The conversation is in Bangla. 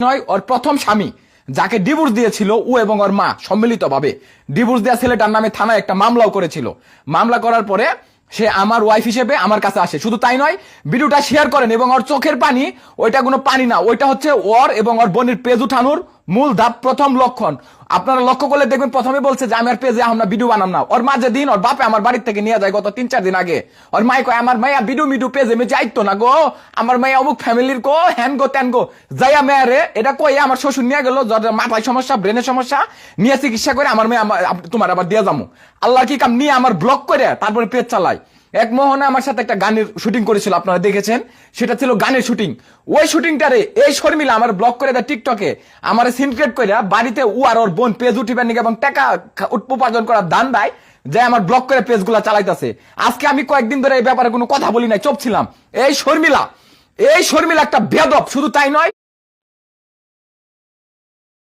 নয়, ওর প্রথম স্বামী, যাকে ডিভোর্স দিয়েছিল ও এবং ওর মা সম্মিলিতভাবে। ডিভোর্স দেওয়া ছেলেটার নামে থানায় একটা মামলাও করেছিল। মামলা করার পরে সে আমার ওয়াইফ হিসেবে আমার কাছে আসে। শুধু তাই নয় ভিডিওটা শেয়ার করেন এবং ওর চোখের পানি, ওইটা কোনো পানি না, ওইটা হচ্ছে ওর এবং ওর বোনের পেজ উঠানোর মূল ধাপ, প্রথম লক্ষণ। আপনারা লক্ষ্য করলে দেখবেন প্রথমে বলছে যে আমি আর পেজে আমরা ভিডিও বানাম না। ওর মাঝে দিন ওর বাপে আমার বাড়ির থেকে নিয়ে যায় গত তিন, চার দিন আগে। ওর মাই কয়, আমার মাইয়া ভিডিও মিডিও পেজে মে যাইতো না গো। আমার মাইয়া অমুক ফ্যামিলির গো হ্যান গো, ত্যান গো। যাইয়া মেয়া রে, এটা কই আমার শ্বশুর নিয়ে গেল মাথায় সমস্যা ব্রেনের সমস্যা, নিয়ে চিকিৎসা করে আমার মেয়ে তোমার আবার দিয়ে যাব আল্লাহ কি কাম, নিয়ে আমার ব্লক করে, তারপরে পেজ চালাই। এক মোহনে আমার সাথে একটা গানের শুটিং করেছিল, আপনারা দেখেছেন। সেটা ছিল গানের শুটিং ওই শুটিংটারে এই শর্মিলা আমার ব্লক করে দেয় টিকটকে আমার সিনক্রেট করে বাড়িতে ও আর ওর বোন পেজ উঠিবেন এবং টাকা উপার্জন করার দান দেয়, যে আমার ব্লক করে পেজগুলা চালাইতেছে। আজকে আমি কয়েকদিন ধরে এই ব্যাপারে কোনো কথা বলি নাই, চুপ ছিলাম। এই শর্মিলা এই শর্মিলা একটা বেদব, শুধু তাই নয়